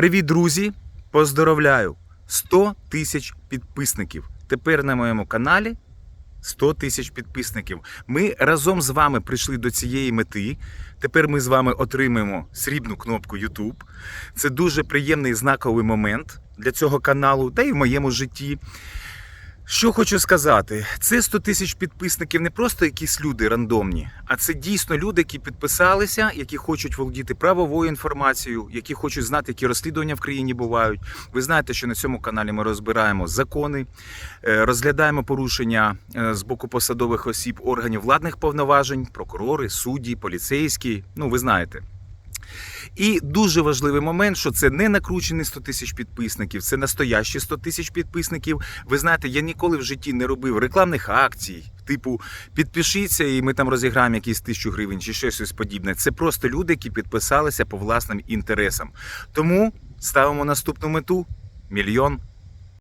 Привіт, друзі! Поздоровляю! 100 тисяч підписників. Тепер на моєму каналі 100 тисяч підписників. Ми разом з вами прийшли до цієї мети. Тепер ми з вами отримаємо срібну кнопку YouTube. Це дуже приємний знаковий момент для цього каналу, та й в моєму житті. Що хочу сказати, це 100 тисяч підписників не просто якісь люди рандомні, а це дійсно люди, які підписалися, які хочуть володіти правовою інформацією, які хочуть знати, які розслідування в країні бувають. Ви знаєте, що на цьому каналі ми розбираємо закони, е, розглядаємо порушення е, з боку посадових осіб органів владних повноважень, прокурори, судді, поліцейські. Ну, ви знаєте. І дуже важливий момент, що це не накручені 100 тисяч підписників, це настоящі 100 тисяч підписників. Ви знаєте, я ніколи в житті не робив рекламних акцій, типу підпишіться, і ми там розіграємо якісь тисячу гривень чи щось ось подібне. Це просто люди, які підписалися по власним інтересам. Тому ставимо наступну мету мільйон